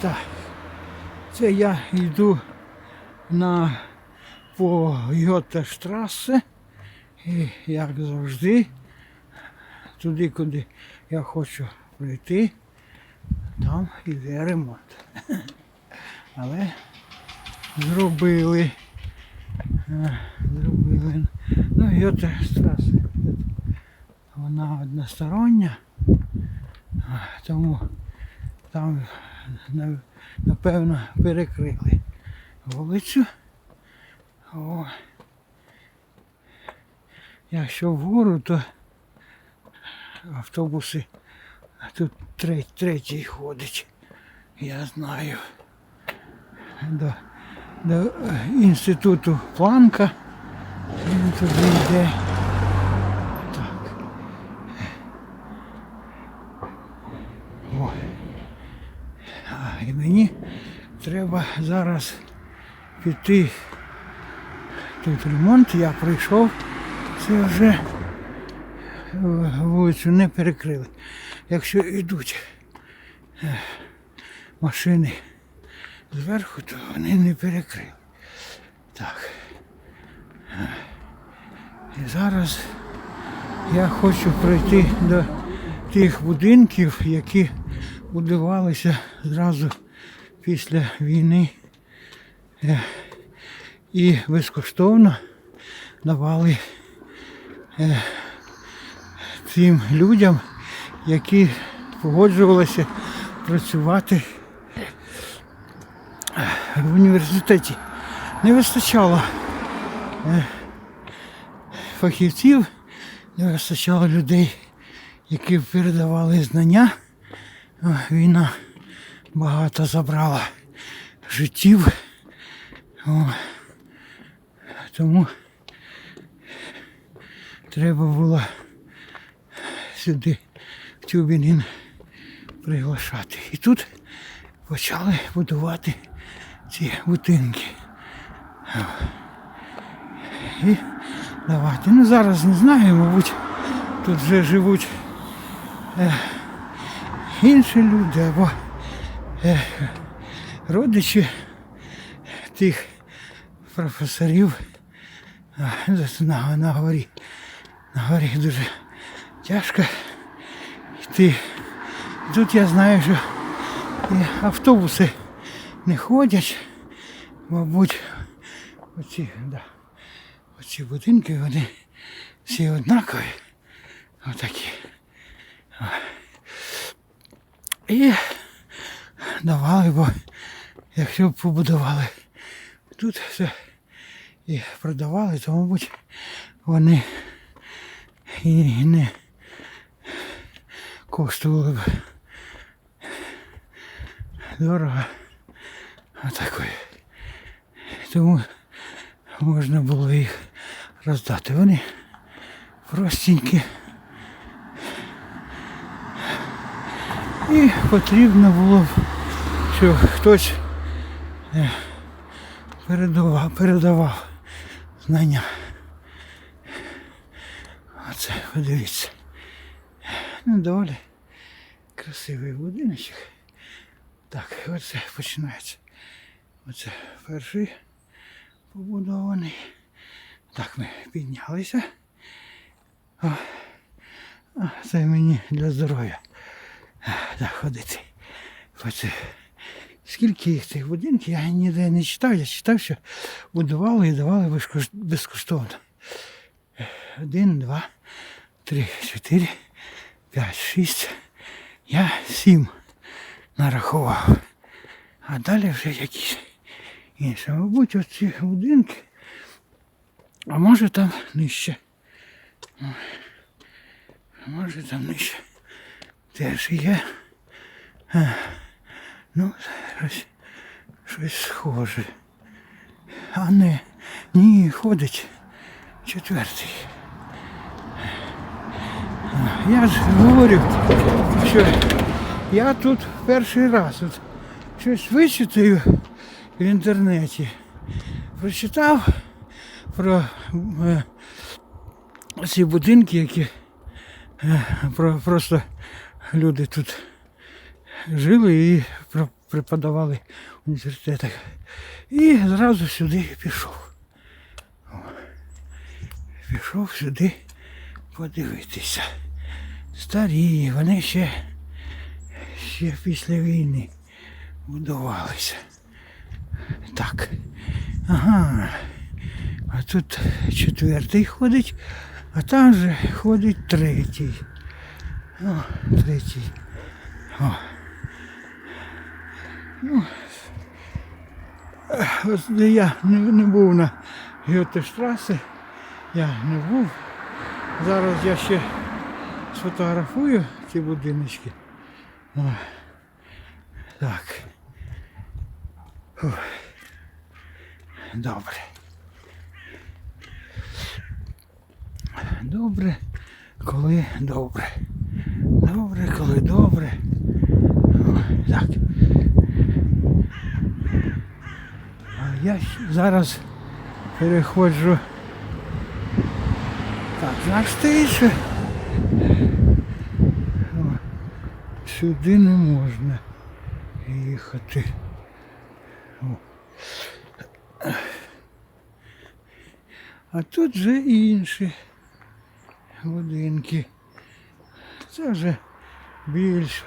Так. Це я йду на по Гьотештрасе. І як завжди, туди, куди я хочу прийти, там іде ремонт. Але зробили. е, Зробили. Ну, Гьотештрасе. Вона одностороння, тому там напевно перекрили вулицю. О. Якщо вгору, то автобуси тут третій, третій ходить. Я знаю. До, до е, інституту Планка. Він туди йде. Так. О. А, і мені треба зараз піти. Тут ремонт, я прийшов, це вже е, вулицю не перекрили. Якщо йдуть е, машини зверху, то вони не перекрили. Так. Е, І зараз я хочу пройти до тих будинків, які будувалися зразу після війни е, і безкоштовно давали е, цим людям, які погоджувалися працювати е, в університеті. Не вистачало фахівців, не вистачало людей, які передавали знання. Війна багато забрала життів. О, тому треба було сюди в Тюбінін приглашати. І тут почали будувати ці будинки. І давайте. Ну зараз не знаю, мабуть, тут вже живуть е, інші люди або родичі тих професорів на, на горі. На горі дуже тяжко йти. Тут я знаю, що і автобуси не ходять. Мабуть, оці, да, оці будинки, вони всі однакові. Отакі. І давали, бо якщо б побудували тут все і продавали, то, мабуть, вони і не коштували б дорого. Отакої. Тому можна було їх роздати. Вони простенькі. І потрібно було б, щоб хтось е, передавав, передавав знання. Оце, подивіться. Ну, доволі красивий будиночок. Так, оце починається. Оце перший побудований. Так, ми піднялися. О, це мені для здоров'я. Так, ходити. Оце. Скільки їх цих будинків, я ніде не читав, я читав, що будували і давали безкоштовно. Один, два, три, чотири, п'ять, шість. Я сім нарахував. А далі вже якісь інші. Мабуть, оці будинки. А може там нижче. Може там нижче. Теж є. Ну, щось, щось схоже. А не, ні, ходить четвертий. Я ж говорю, що я тут перший раз от щось вичитаю в інтернеті. Прочитав про е, ці будинки, які е, про- просто люди тут жили і преподавали в університетах. І зразу сюди пішов. Пішов сюди подивитися. Старі, вони ще, ще після війни будувалися. Так. Ага. А тут четвертий ходить, а там же ходить третій. О, третій. О. Ну, ось де я не, не був на Гетештраси, я не був. Зараз я ще сфотографую ці будиночки. О. Так. Фух. Добре. Добре, коли добре. Добре, коли добре. О, Так. А я зараз переходжу. Так, знак стоїть, сюди не можна їхати. О. А тут вже інші будинки. Це вже більш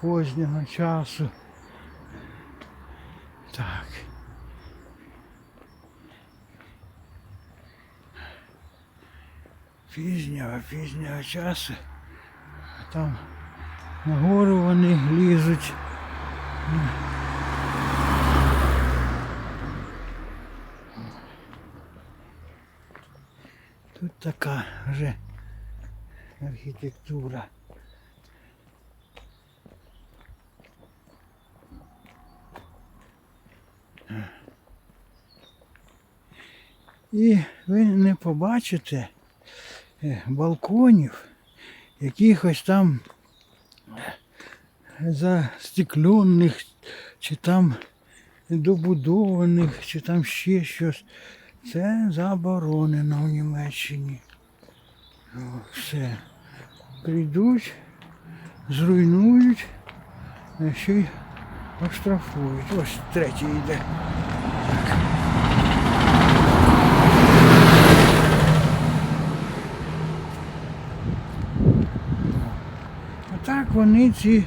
позднього часу. Так. Пізнього, пізнього часу. А Там нагору вони лізуть. Тут така вже архітектура. І ви не побачите балконів, якихось там е, застеклених, чи там добудованих, чи там ще щось. Це заборонено в Німеччині. Все. Прийдуть, зруйнують, а ще й оштрафують. Ось третій йде. А так вони ці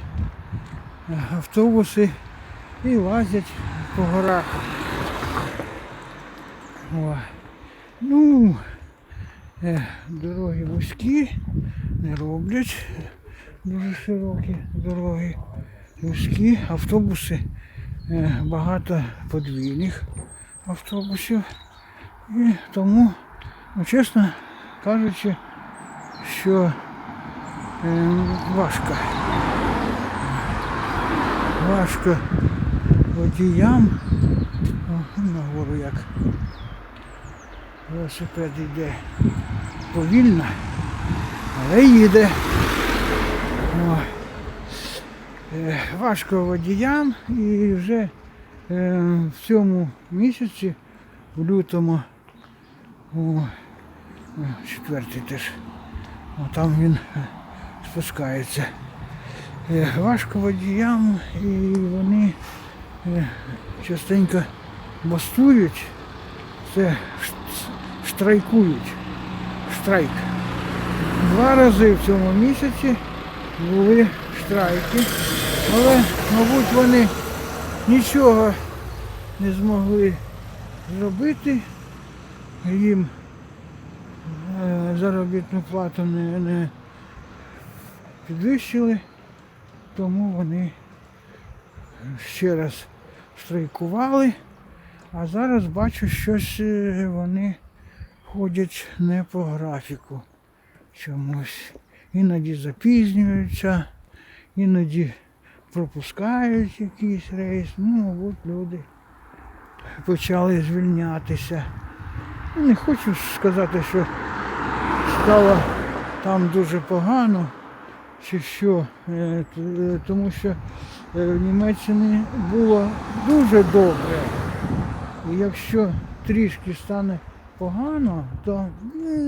автобуси і лазять по горах. О. Ну, е, дороги вузькі, не роблять дуже широкі дороги. Вузькі автобуси, е, багато подвійних автобусів. І тому, ну, чесно кажучи, що важко. Важко водіям. Нагору як велосипед йде повільно, але їде. О. Е, Важко водіям і вже е, в цьому місяці, в лютому, о, е, четвертий теж, о, там він спускається. Е, Важко водіям і вони е, частенько бастують, це штрайкують. Штрайк. Два рази в цьому місяці були штрайки, але, мабуть, вони нічого не змогли зробити. Їм е, заробітну плату не, не підвищили, тому вони ще раз штрайкували. А зараз бачу, щось е, вони ходять не по графіку чомусь. Іноді запізнюються, іноді пропускають якийсь рейс. Ну, мабуть, люди почали звільнятися. Не хочу сказати, що стало там дуже погано, чи що, е, е, тому що е, в Німеччині було дуже добре. І якщо трішки стане погано, то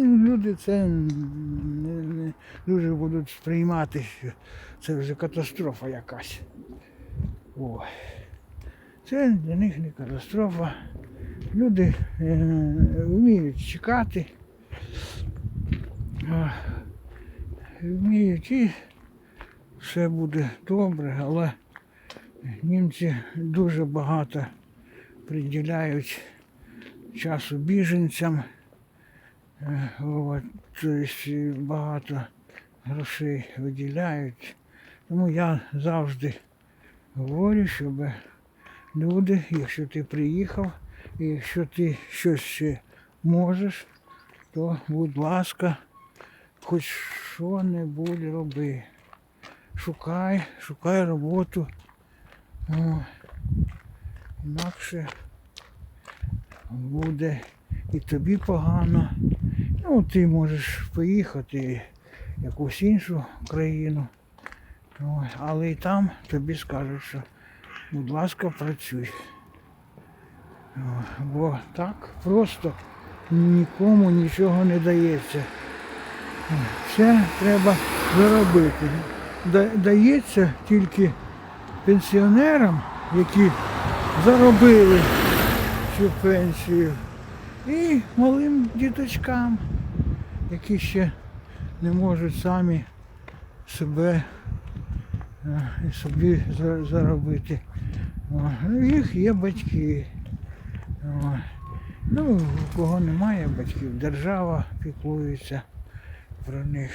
люди це не, дуже будуть сприймати, що це вже катастрофа якась. Ой. Це для них не катастрофа. Люди е, вміють чекати, вміють і все буде добре, але німці дуже багато приділяють часу біженцям. Тобто багато грошей виділяють. Тому я завжди говорю, щоб люди, якщо ти приїхав, і якщо ти щось ще можеш, то будь ласка, хоч що-небудь роби. Шукай, шукай роботу. О, інакше буде і тобі погано. Ну, ти можеш поїхати в якусь іншу країну. Ой, але і там тобі скажуть, що будь ласка, працюй. О, Бо так просто нікому нічого не дається. Все треба заробити. Дається тільки пенсіонерам, які заробили цю пенсію, і малим діточкам, які ще не можуть самі себе е, і собі заробити. Їх є батьки. Ну, кого немає батьків, держава піклується про них.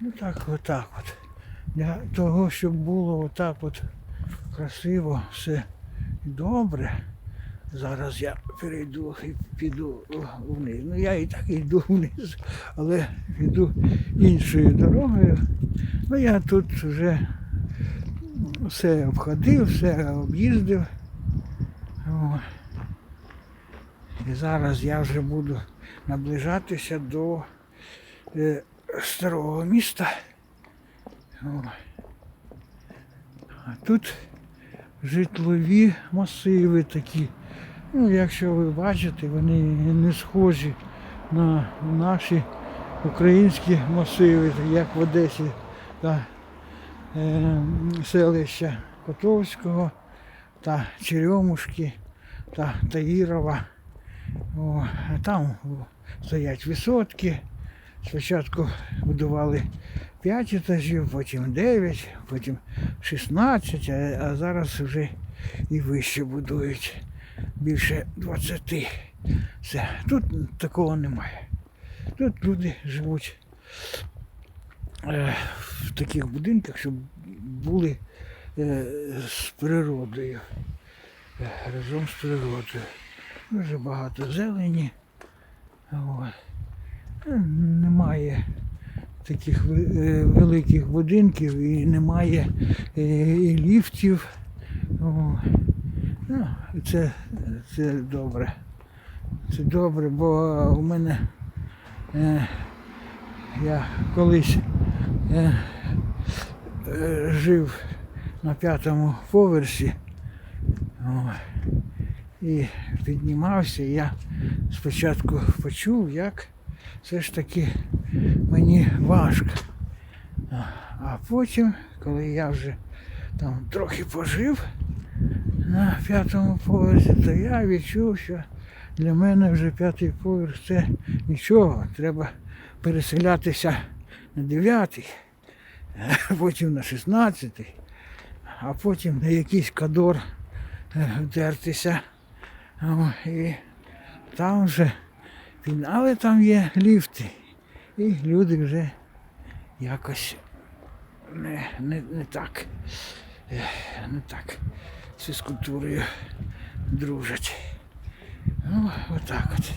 Ну так, отак от. Для того, щоб було отак от красиво, все добре. Зараз я перейду і піду вниз. Ну я і так йду вниз, але піду іншою дорогою. Ну я тут вже все обходив, все об'їздив. І зараз я вже буду наближатися до е, старого міста. О. А тут житлові масиви такі. Ну, якщо ви бачите, вони не схожі на наші українські масиви, як в Одесі та е, селища Котовського та Черемушки та Таїрова. О, там стоять висотки. Спочатку будували 5 етажів, потім 9, потім 16, а, зараз вже і вище будують. Більше 20. Все. Тут такого немає. Тут люди живуть е, в таких будинках, щоб були е, з природою. Е, разом з природою. Дуже багато зелені. От. Немає таких е, великих будинків і немає е, і ліфтів. Ну, це, це добре. Це добре, бо у мене е, я колись е, е, жив на п'ятому поверсі. О, і піднімався, я спочатку почув, як все ж таки мені важко. А- потім, коли я вже там трохи пожив на п'ятому поверсі, то я відчув, що для мене вже п'ятий поверх це нічого. Треба переселятися на дев'ятий, потім на шістнадцятий, а потім на якийсь кадор е, вдертися. І там вже, але там є ліфти. І люди вже якось не, не, не так. Не так з фізкультурою дружать. Ну, отак от.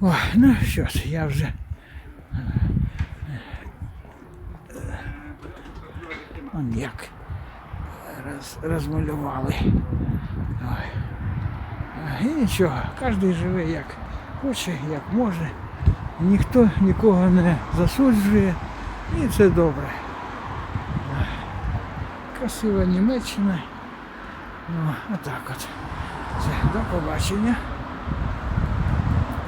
О, ну що ж, я вже. Он як роз, розмалювали. Ой. І нічого, кожен живе як хоче, як може. Ніхто нікого не засуджує. І це добре. Красива Німеччина. Ну, отак от. Все, до побачення.